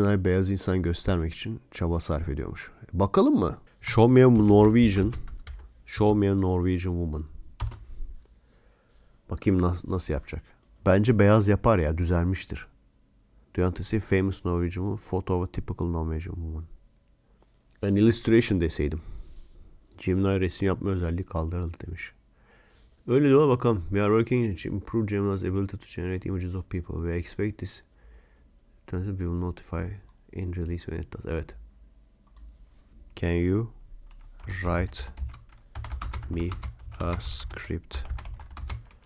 Gemini beyaz insan göstermek için çaba sarf ediyormuş. Bakalım mı? Show me a Norwegian. Show me a Norwegian woman. Bakayım nasıl, nasıl yapacak. Bence beyaz yapar ya düzelmiştir. Do you want to see famous Norwegian woman? Photo of a typical Norwegian woman. An illustration deseydim. Gemini resim yapma özelliği kaldırıldı demiş. Öyle diyorlar bakalım. We are working to improve Gemini's ability to generate images of people. We expect this Out we will notify in release when it does. Evet. Can you write me a script?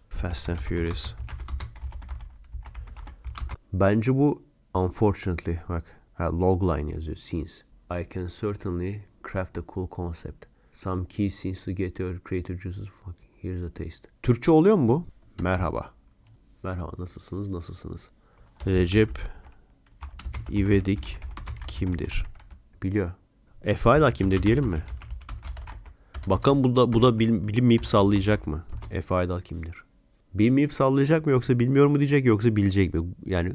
Fast and Furious. Bence bu unfortunately bak ha, logline yazıyor scenes. I can certainly craft a cool concept. Some key scenes to get your creative juices. Fuck, Here's a taste. Türkçe oluyor mu bu? Merhaba. Merhaba nasılsınız nasılsınız? Recep İvedik kimdir? Biliyor. Efe Aydal kimdir diyelim mi? Bakalım bu da, bu da bil, bilinmeyip sallayacak mı? Efe Aydal kimdir? Bilmeyip sallayacak mı yoksa bilmiyor mu diyecek yoksa bilecek mi? Yani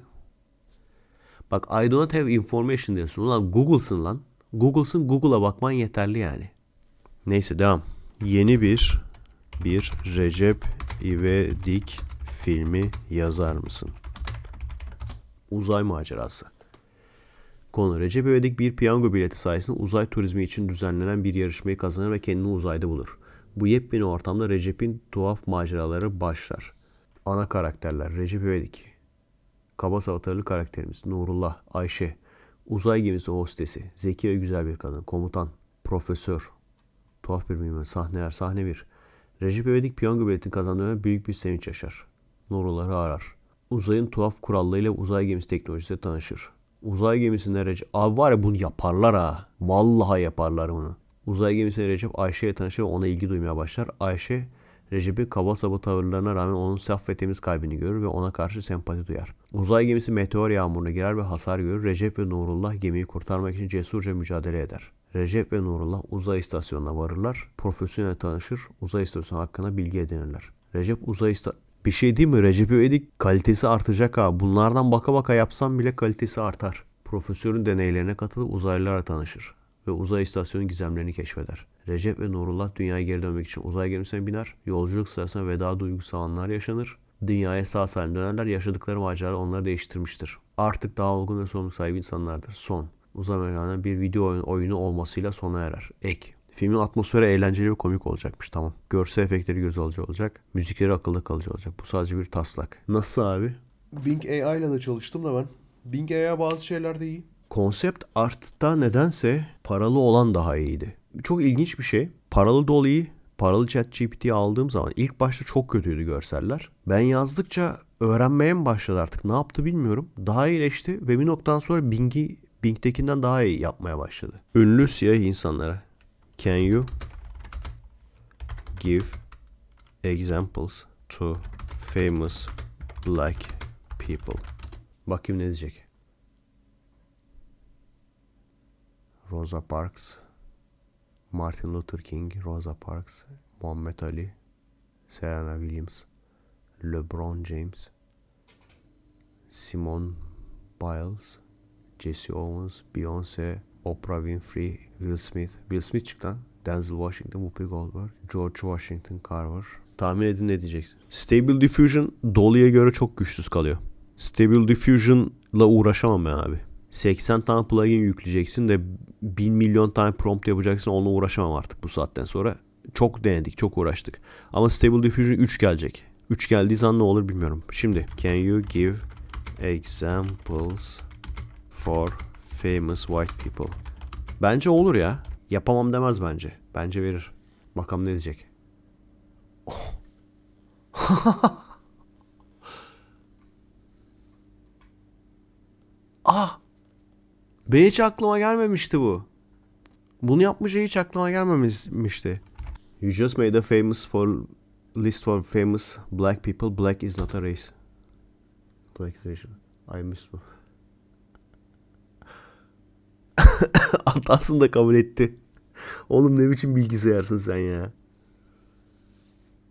bak I don't have information diyorsun. Ulan Google'sın lan. Google'sın Google'a bakman yeterli yani. Neyse devam. Yeni bir bir Recep İvedik filmi yazar mısın? Uzay macerası. Konu Recep İvedik bir piyango bileti sayesinde uzay turizmi için düzenlenen bir yarışmayı kazanır ve kendini uzayda bulur. Bu yepyeni ortamda Recep'in tuhaf maceraları başlar. Ana karakterler Recep İvedik. Kaba salatalı karakterimiz Nurullah, Ayşe, uzay gemisi hostesi, zeki ve güzel bir kadın, komutan, profesör, tuhaf bir mimar, sahneler, sahne bir. Recep İvedik piyango biletini kazandığında büyük bir sevinç yaşar. Nurullah'ı arar. Uzayın tuhaf kurallarıyla uzay gemisi teknolojisiyle tanışır. Uzay gemisinde Recep... Abi var ya bunu yaparlar ha. Vallahi yaparlar bunu. Uzay gemisinde Recep Ayşe ile tanışır ve ona ilgi duymaya başlar. Ayşe Recep'in kaba saba tavırlarına rağmen onun saf ve temiz kalbini görür ve ona karşı sempati duyar. Uzay gemisi meteor yağmuruna girer ve hasar görür. Recep ve Nurullah gemiyi kurtarmak için cesurca mücadele eder. Recep ve Nurullah uzay istasyonuna varırlar. Profesyonel tanışır. Uzay istasyonu hakkında bilgi edinirler. Recep uzay ista bir şey değil mi? Recep İvedik kalitesi artacak ha. Bunlardan baka baka yapsam bile kalitesi artar. Profesörün deneylerine katılıp uzaylılarla tanışır ve uzay istasyonu gizemlerini keşfeder. Recep ve Nurullah dünyaya geri dönmek için uzay gemisine biner. Yolculuk sırasında veda duygusu anlar yaşanır. Dünyaya sağ salim dönerler. Yaşadıkları macera onları değiştirmiştir. Artık daha olgun ve sorumluluk sahibi insanlardır. Son. Uzay mekanında bir video oyunu olmasıyla sona erer. Ek. Filmin atmosferi eğlenceli ve komik olacakmış tamam. Görsel efektleri göz alıcı olacak. Müzikleri akılda kalıcı olacak. Bu sadece bir taslak. Nasıl abi? Bing AI ile de çalıştım da ben. Bing AI bazı şeylerde iyi. Konsept art'ta nedense paralı olan daha iyiydi. Çok ilginç bir şey. Paralı dolu iyi. Paralı chat GPT'yi aldığım zaman ilk başta çok kötüydü görseller. Ben yazdıkça öğrenmeye mi başladı artık ne yaptı bilmiyorum. Daha iyileşti ve bir noktadan sonra Bing'i Bing'dekinden daha iyi yapmaya başladı. Ünlü siyah insanlara. Can you give examples to famous black people? Bakayım ne diyecek. Rosa Parks, Martin Luther King, Rosa Parks, Muhammed Ali, Serena Williams, LeBron James, Simone Biles, Jesse Owens, Beyoncé, Oprah Winfrey, Will Smith. Will Smith çıktı lan. Denzel Washington, Whoopi Goldberg, George Washington Carver. Tahmin edin ne diyeceksin. Stable Diffusion Dolly'e göre çok güçsüz kalıyor. Stable Diffusion'la uğraşamam ben abi. 80 tane plugin yükleyeceksin de 1000 milyon tane prompt yapacaksın onunla uğraşamam artık bu saatten sonra. Çok denedik, çok uğraştık. Ama Stable Diffusion 3 gelecek. 3 geldiği zaman ne olur bilmiyorum. Şimdi can you give examples for famous white people? Bence olur ya. Yapamam demez bence. Bence verir. Bakalım ne diyecek. Oh. ah! Be hiç aklıma gelmemişti bu. Bunu yapmayacağı hiç aklıma gelmemişti. You just made a famous for list for famous black people. Black is not a race. Black is racial. I missed bu. Hatasını da kabul etti. Oğlum ne biçim bilgisayarsın sen ya.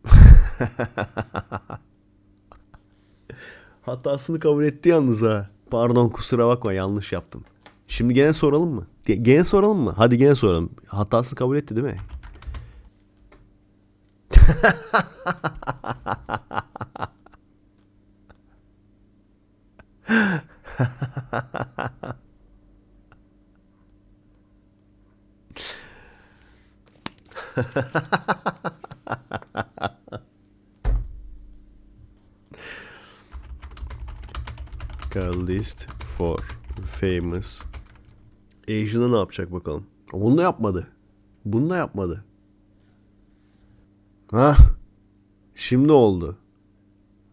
Hatasını kabul etti yalnız ha. Pardon kusura bakma yanlış yaptım. Şimdi gene soralım mı? Ge- Gene soralım mı? Hadi gene soralım. Hatasını kabul etti değil mi? A list for famous Asian'ı ne yapacak bakalım. Bunu da yapmadı. Bunu da yapmadı. Ha? Şimdi oldu.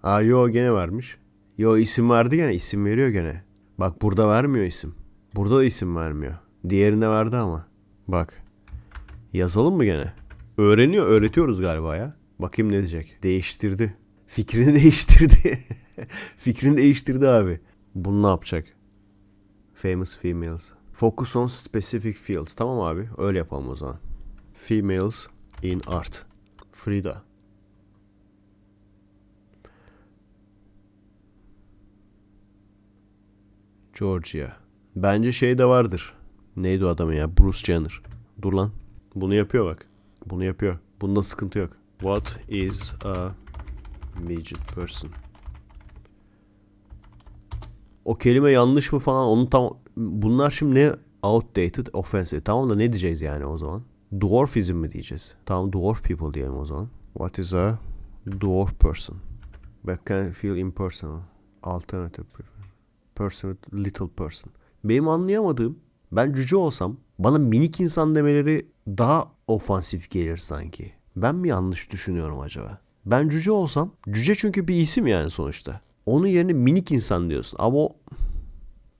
Ha yo gene vermiş. Yo isim verdi gene. isim veriyor gene. Bak burada vermiyor isim. Burada da isim vermiyor. Diğerinde verdi ama. Bak. Yazalım mı gene? Öğreniyor. Öğretiyoruz galiba ya. Bakayım ne diyecek. Değiştirdi. Fikrini değiştirdi. Fikrini değiştirdi abi. Bunu ne yapacak? Famous females. Focus on specific fields. Tamam abi. Öyle yapalım o zaman. Females in art. Frida. Georgia. Bence şey de vardır. Neydi o adamın ya? Bruce Jenner. Dur lan. Bunu yapıyor bak. Bunu yapıyor. Bunda sıkıntı yok. What is a midget person? O kelime yanlış mı falan onu tam bunlar şimdi ne outdated offensive tamam da ne diyeceğiz yani o zaman dwarfism mi diyeceğiz tamam dwarf people diyelim o zaman what is a dwarf person but can feel impersonal alternative person with little person benim anlayamadığım ben cüce olsam bana minik insan demeleri daha ofansif gelir sanki ben mi yanlış düşünüyorum acaba ben cüce olsam cüce çünkü bir isim yani sonuçta onun yerine minik insan diyorsun. Ama o,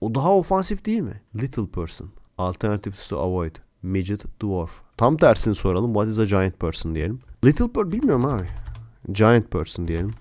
o daha ofansif değil mi? Little person. Alternatives to avoid. Midget, dwarf. Tam tersini soralım. What is a giant person diyelim. Little person bilmiyorum abi. Giant person diyelim.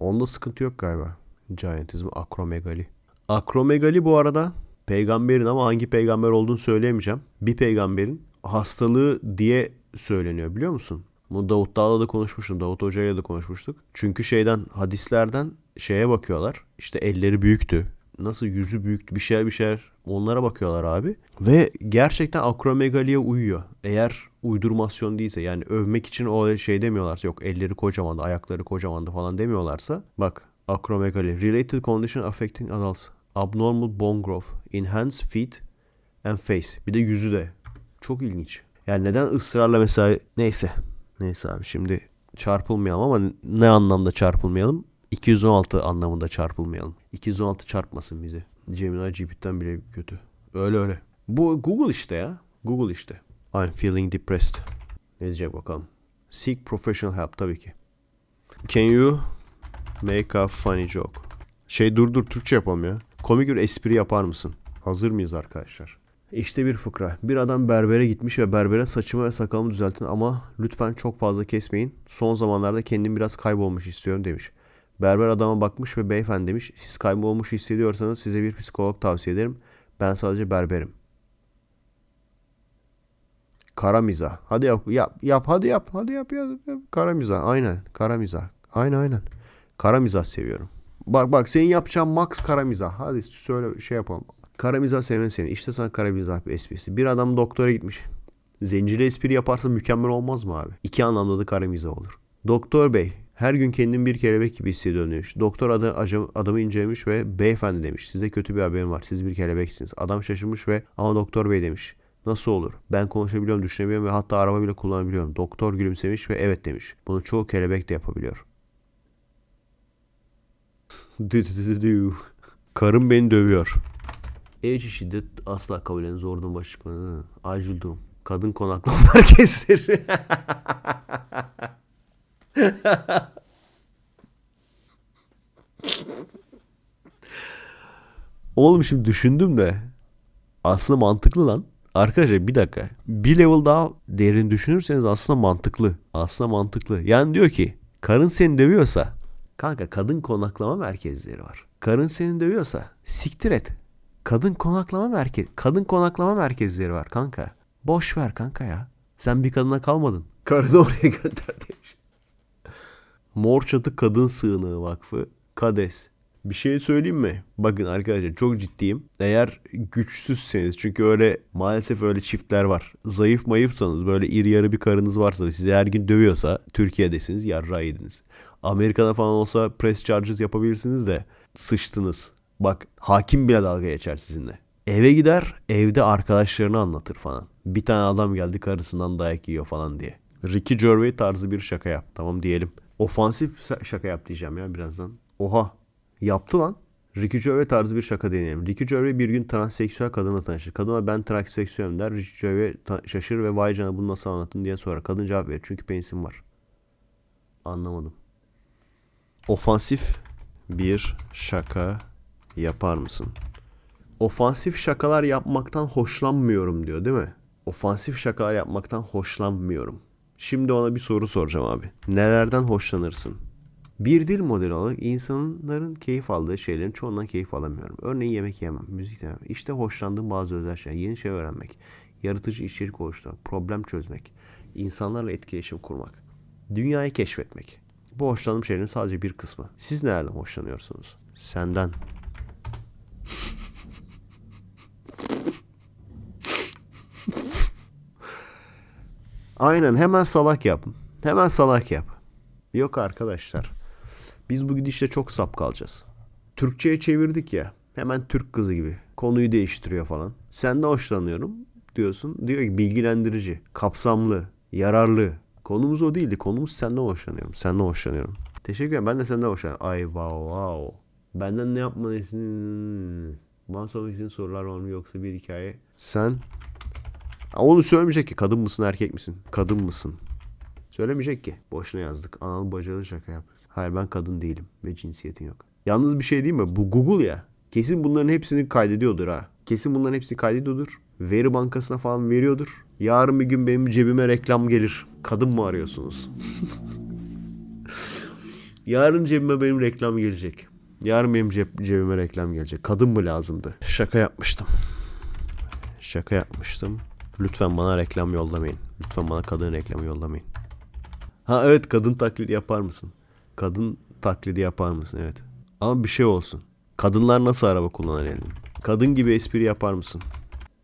Onda sıkıntı yok galiba. Giantizm akromegali. Akromegali bu arada peygamberin ama hangi peygamber olduğunu söyleyemeyeceğim. Bir peygamberin hastalığı diye söyleniyor biliyor musun? Bunu Davut Dağ'la da konuşmuştum. Davut Hoca'yla da konuşmuştuk. Çünkü şeyden hadislerden şeye bakıyorlar. İşte elleri büyüktü. Nasıl yüzü büyüktü bir şeyler bir şeyler onlara bakıyorlar abi. Ve gerçekten akromegaliye uyuyor. Eğer uydurmasyon değilse yani övmek için o şey demiyorlarsa yok elleri kocamandı ayakları kocamandı falan demiyorlarsa bak akromegali related condition affecting adults abnormal bone growth in hands feet and face bir de yüzü de çok ilginç. Yani neden ısrarla mesela neyse neyse abi şimdi çarpılmayalım ama ne anlamda çarpılmayalım? 216 anlamında çarpılmayalım. 216 çarpmasın bizi. Gemini GPT'den bile kötü. Öyle öyle. Bu Google işte ya. Google işte. I'm feeling depressed. Ne diyecek bakalım. Seek professional help tabii ki. Can you make a funny joke? Şey dur dur Türkçe yapalım ya. Komik bir espri yapar mısın? Hazır mıyız arkadaşlar? İşte bir fıkra. Bir adam berbere gitmiş ve berbere saçımı ve sakalımı düzeltin ama lütfen çok fazla kesmeyin. Son zamanlarda kendim biraz kaybolmuş istiyorum demiş. Berber adama bakmış ve beyefendi demiş siz kaybolmuş hissediyorsanız size bir psikolog tavsiye ederim. Ben sadece berberim. Kara mizah. Hadi yap yap yap hadi yap hadi yap yap. yap. Kara mizah aynen kara mizah. Aynen aynen. Kara mizah seviyorum. Bak bak senin yapacağın max kara mizah. Hadi söyle şey yapalım. Kara mizah seven seni. İşte sana kara mizah bir esprisi. Bir adam doktora gitmiş. Zencili espri yaparsa mükemmel olmaz mı abi? İki anlamda da kara mizah olur. Doktor bey her gün kendimi bir kelebek gibi hissediyorum demiş. Doktor adı, adamı incelemiş ve beyefendi demiş. Size kötü bir haberim var. Siz bir kelebeksiniz. Adam şaşırmış ve ama doktor bey demiş. Nasıl olur? Ben konuşabiliyorum, düşünebiliyorum ve hatta araba bile kullanabiliyorum. Doktor gülümsemiş ve evet demiş. Bunu çoğu kelebek de yapabiliyor. Karım beni dövüyor. Ev içi şiddet asla kabul edilen zorunun başı çıkmadı. Acil durum. Kadın konaklama merkezleri. Oğlum şimdi düşündüm de aslında mantıklı lan. Arkadaşlar bir dakika. Bir level daha derin düşünürseniz aslında mantıklı. Aslında mantıklı. Yani diyor ki karın seni dövüyorsa kanka kadın konaklama merkezleri var. Karın seni dövüyorsa siktir et. Kadın konaklama merkez kadın konaklama merkezleri var kanka. Boş ver kanka ya. Sen bir kadına kalmadın. Karını oraya gönder demiş. Mor Çatı Kadın Sığınağı Vakfı, KADES. Bir şey söyleyeyim mi? Bakın arkadaşlar çok ciddiyim. Eğer güçsüzseniz çünkü öyle maalesef öyle çiftler var. Zayıf mayıfsanız böyle iri yarı bir karınız varsa sizi her gün dövüyorsa Türkiye'desiniz yarra yediniz. Amerika'da falan olsa press charges yapabilirsiniz de sıçtınız. Bak hakim bile dalga geçer sizinle. Eve gider evde arkadaşlarını anlatır falan. Bir tane adam geldi karısından dayak yiyor falan diye. Ricky Gervais tarzı bir şaka yap. Tamam diyelim. Ofansif şaka yap diyeceğim ya birazdan. Oha. Yaptı lan. Ricky Gervais tarzı bir şaka deneyelim. Ricky Gervais bir gün transseksüel kadınla tanışır. Kadına ben transseksüelim der. Ricky Gervais şaşırır ve vay canına bunu nasıl anlattın diye sorar. Kadın cevap verir. Çünkü penisim var. Anlamadım. Ofansif bir şaka yapar mısın? Ofansif şakalar yapmaktan hoşlanmıyorum diyor değil mi? Ofansif şakalar yapmaktan hoşlanmıyorum. Şimdi ona bir soru soracağım abi. Nelerden hoşlanırsın? Bir dil modeli olarak insanların keyif aldığı şeylerin çoğundan keyif alamıyorum. Örneğin yemek yemem, müzik dinlemem. İşte hoşlandığım bazı özel şeyler. Yeni şey öğrenmek, yaratıcı içerik oluşturmak, problem çözmek, insanlarla etkileşim kurmak, dünyayı keşfetmek. Bu hoşlandığım şeylerin sadece bir kısmı. Siz nereden hoşlanıyorsunuz? Senden. Aynen hemen salak yap. Hemen salak yap. Yok arkadaşlar. Biz bu gidişle çok sap kalacağız. Türkçe'ye çevirdik ya. Hemen Türk kızı gibi. Konuyu değiştiriyor falan. Sen de hoşlanıyorum diyorsun. Diyor ki bilgilendirici, kapsamlı, yararlı. Konumuz o değildi. Konumuz senden hoşlanıyorum. Senden hoşlanıyorum. Teşekkür ederim. Ben de senden hoşlanıyorum. Ay wow wow. Benden ne yapmanı istediğin... Bana sormak istediğin sorular var mı yoksa bir hikaye? Sen Onu söylemeyecek ki kadın mısın erkek misin? Kadın mısın? Söylemeyecek ki. Boşuna yazdık. Analı bacalı şaka yap. Hayır ben kadın değilim ve cinsiyetin yok. Yalnız bir şey değil mi? Bu Google ya. Kesin bunların hepsini kaydediyordur ha. Kesin bunların hepsini kaydediyordur. Veri bankasına falan veriyordur. Yarın bir gün benim cebime reklam gelir. Kadın mı arıyorsunuz? Yarın cebime benim reklam gelecek. Yarın benim ceb- cebime reklam gelecek. Kadın mı lazımdı? Şaka yapmıştım. Şaka yapmıştım. Lütfen bana reklam yollamayın. Lütfen bana kadın reklamı yollamayın. Ha evet kadın taklidi yapar mısın? Kadın taklidi yapar mısın? Evet. Ama bir şey olsun. Kadınlar nasıl araba kullanır yani? Kadın gibi espri yapar mısın?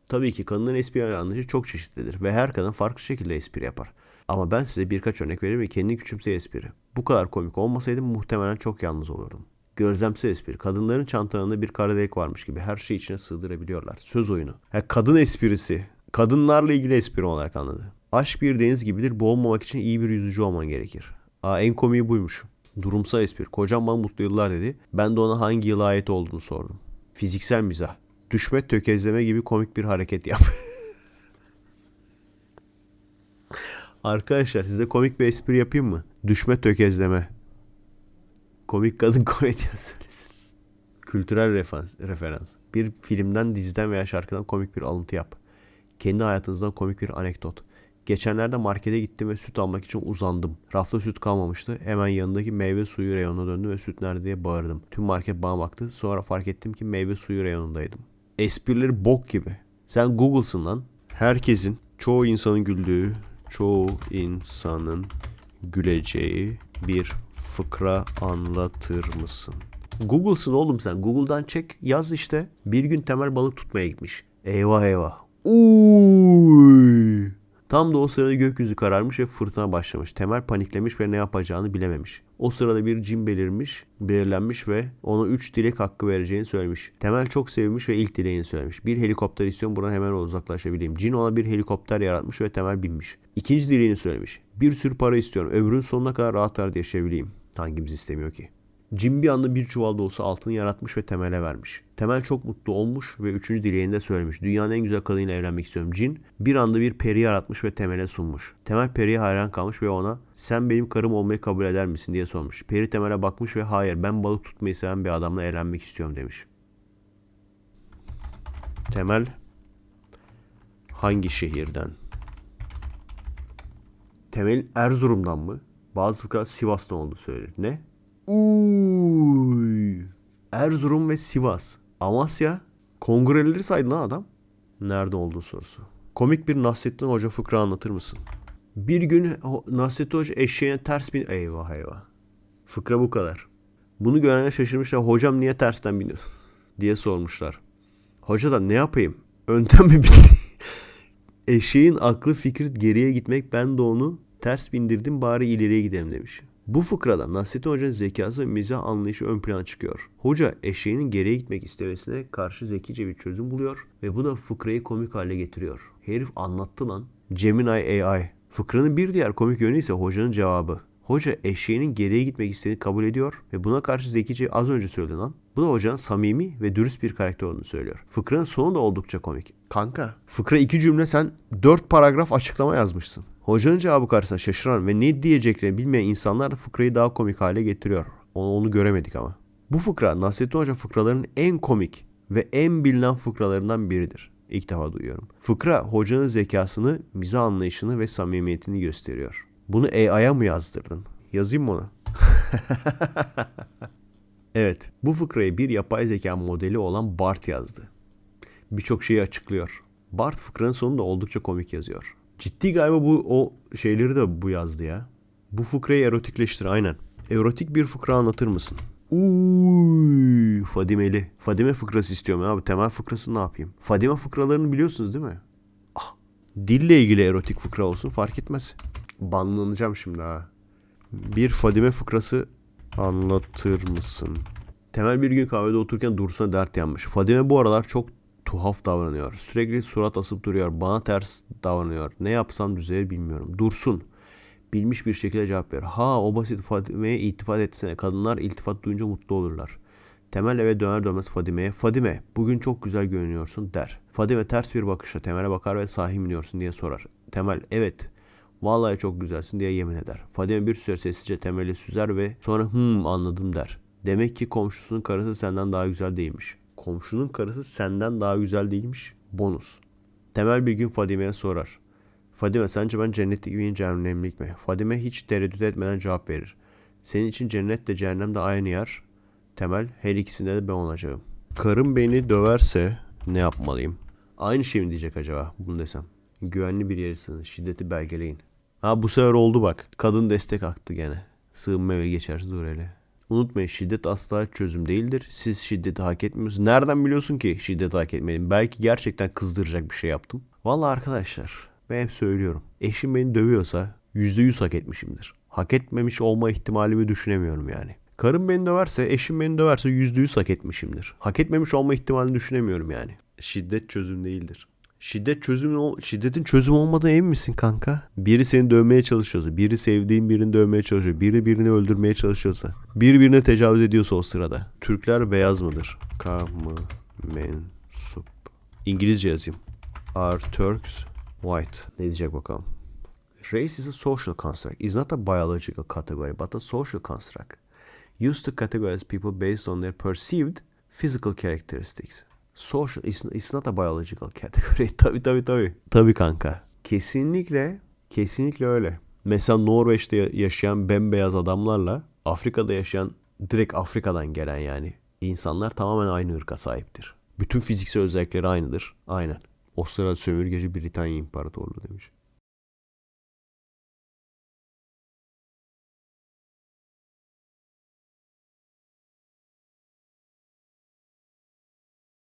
Tabii ki kadının espri anlayışı çok çeşitlidir ve her kadın farklı şekilde espri yapar. Ama ben size birkaç örnek vereyim ve kendini küçümse espri. Bu kadar komik olmasaydım muhtemelen çok yalnız olurdum. Gözlemsel espri. Kadınların çantalarında bir kara delik varmış gibi her şeyi içine sığdırabiliyorlar. Söz oyunu. Ha, kadın esprisi. Kadınlarla ilgili espri olarak anladı. Aşk bir deniz gibidir. Boğulmamak için iyi bir yüzücü olman gerekir. Aa, en komiği buymuş. Durumsal espri. Kocam bana mutlu yıllar dedi. Ben de ona hangi yıla ait olduğunu sordum. Fiziksel mizah. Düşme tökezleme gibi komik bir hareket yap. Arkadaşlar size komik bir espri yapayım mı? Düşme tökezleme. Komik kadın komedyen söylesin. Kültürel referans, referans. Bir filmden, diziden veya şarkıdan komik bir alıntı yap. Kendi hayatınızdan komik bir anekdot. Geçenlerde markete gittim ve süt almak için uzandım. Rafta süt kalmamıştı. Hemen yanındaki meyve suyu reyonuna döndüm ve süt nerede diye bağırdım. Tüm market bana baktı. Sonra fark ettim ki meyve suyu reyonundaydım. Esprileri bok gibi. Sen Google'sın lan. Herkesin, çoğu insanın güldüğü, çoğu insanın güleceği bir fıkra anlatır mısın? Google'sın oğlum sen. Google'dan çek yaz işte. Bir gün temel balık tutmaya gitmiş. Eyvah eyvah. Uy. Tam da o sırada gökyüzü kararmış ve fırtına başlamış. Temel paniklemiş ve ne yapacağını bilememiş. O sırada bir cin belirmiş, belirlenmiş ve ona 3 dilek hakkı vereceğini söylemiş. Temel çok sevmiş ve ilk dileğini söylemiş. Bir helikopter istiyorum buradan hemen uzaklaşabileyim. Cin ona bir helikopter yaratmış ve Temel binmiş. İkinci dileğini söylemiş. Bir sürü para istiyorum. Ömrün sonuna kadar rahat rahat yaşayabileyim. Hangimiz istemiyor ki? Cin bir anda bir çuval dolusu altın yaratmış ve Temel'e vermiş. Temel çok mutlu olmuş ve üçüncü dileğini de söylemiş. Dünyanın en güzel kadınıyla evlenmek istiyorum. Cin bir anda bir peri yaratmış ve Temel'e sunmuş. Temel periye hayran kalmış ve ona sen benim karım olmayı kabul eder misin diye sormuş. Peri Temel'e bakmış ve hayır ben balık tutmayı seven bir adamla evlenmek istiyorum demiş. Temel hangi şehirden? Temel Erzurum'dan mı? Bazı fıkra Sivas'tan olduğu söylenir. Ne? Uy. Erzurum ve Sivas. Amasya. Kongreleri saydı lan adam. Nerede olduğu sorusu. Komik bir Nasrettin Hoca fıkra anlatır mısın? Bir gün Nasrettin Hoca eşeğine ters bin... Eyvah eyvah. Fıkra bu kadar. Bunu görenler şaşırmışlar. Hocam niye tersten biniyorsun? diye sormuşlar. Hoca da ne yapayım? Önden mi bindi? Eşeğin aklı fikri geriye gitmek ben de onu ters bindirdim bari ileriye gidelim demiş. Bu fıkrada Nasrettin Hoca'nın zekası ve mizah anlayışı ön plana çıkıyor. Hoca eşeğinin geriye gitmek istemesine karşı zekice bir çözüm buluyor ve bu da fıkrayı komik hale getiriyor. Herif anlattı lan. Gemini AI. Fıkranın bir diğer komik yönü ise hocanın cevabı. Hoca eşeğinin geriye gitmek istediğini kabul ediyor ve buna karşı zekice az önce söyledi lan. Bu da hocanın samimi ve dürüst bir karakter olduğunu söylüyor. Fıkranın sonu da oldukça komik. Kanka, fıkra iki cümle sen dört paragraf açıklama yazmışsın. Hocanın cevabı karşısında şaşıran ve ne diyeceklerini bilmeyen insanlar fıkrayı daha komik hale getiriyor. Onu, onu göremedik ama. Bu fıkra Nasrettin Hoca fıkralarının en komik ve en bilinen fıkralarından biridir. İlk defa duyuyorum. Fıkra hocanın zekasını, mizah anlayışını ve samimiyetini gösteriyor. Bunu AI'ya mı yazdırdın? Yazayım mı ona? evet, bu fıkrayı bir yapay zeka modeli olan Bart yazdı. Birçok şeyi açıklıyor. Bart fıkranın sonunda oldukça komik yazıyor. Ciddi galiba bu o şeyleri de bu yazdı ya. Bu fıkrayı erotikleştir aynen. Erotik bir fıkra anlatır mısın? Uy, Fadimeli. Fadime fıkrası istiyorum abi. Temel fıkrasını ne yapayım? Fadime fıkralarını biliyorsunuz değil mi? Ah, dille ilgili erotik fıkra olsun fark etmez. Banlanacağım şimdi ha. Bir Fadime fıkrası anlatır mısın? Temel bir gün kahvede otururken Dursun'a dert yanmış. Fadime bu aralar çok tuhaf davranıyor. Sürekli surat asıp duruyor. Bana ters davranıyor. Ne yapsam düzelir bilmiyorum. Dursun. Bilmiş bir şekilde cevap ver. Ha o basit Fadime'ye iltifat etsene. Kadınlar iltifat duyunca mutlu olurlar. Temel eve döner dönmez Fadime'ye Fadime bugün çok güzel görünüyorsun der. Fadime ters bir bakışla Temel'e bakar ve sahi mi diyorsun diye sorar. Temel evet vallahi çok güzelsin diye yemin eder. Fadime bir süre sessizce Temel'i süzer ve sonra hım anladım der. Demek ki komşusunun karısı senden daha güzel değilmiş. Komşunun karısı senden daha güzel değilmiş. Bonus. Temel bir gün Fadime'ye sorar. Fadime sence ben cennetlik miyim cehennemlik mi? Fadime hiç tereddüt etmeden cevap verir. Senin için cennet de cehennem de aynı yer. Temel her ikisinde de ben olacağım. Karım beni döverse ne yapmalıyım? Aynı şey mi diyecek acaba bunu desem? Güvenli bir yere. Şiddeti belgeleyin. Ha bu sefer oldu bak. Kadın destek aktı gene. Sığınma evi geçersiz dur hele. Unutmayın şiddet asla çözüm değildir. Siz şiddeti hak etmiyorsunuz. Nereden biliyorsun ki şiddeti hak etmedim? Belki gerçekten kızdıracak bir şey yaptım. Vallahi arkadaşlar ben hep söylüyorum. Eşim beni dövüyorsa %100 hak etmişimdir. Hak etmemiş olma ihtimalimi düşünemiyorum yani. Karım beni döverse, eşim beni döverse %100 hak etmişimdir. Hak etmemiş olma ihtimalini düşünemiyorum yani. Şiddet çözüm değildir. Şiddet çözüm şiddetin çözüm olmadığı emin misin kanka? Biri seni dövmeye çalışıyorsa, biri sevdiğin birini dövmeye çalışıyor, biri birini öldürmeye çalışıyorsa, biri birine tecavüz ediyorsa o sırada. Türkler beyaz mıdır? Kamu mensup. İngilizce yazayım. Are Turks white? Ne diyecek bakalım. Race is a social construct. It's not a biological category, but a social construct. Used to categorize people based on their perceived physical characteristics. Social, it's, it's not a biological category. tabii tabii tabii. Tabii kanka. Kesinlikle, kesinlikle öyle. Mesela Norveç'te yaşayan bembeyaz adamlarla Afrika'da yaşayan direkt Afrika'dan gelen yani insanlar tamamen aynı ırka sahiptir. Bütün fiziksel özellikleri aynıdır. Aynen. O sırada sömürgeci Britanya İmparatorluğu demiş.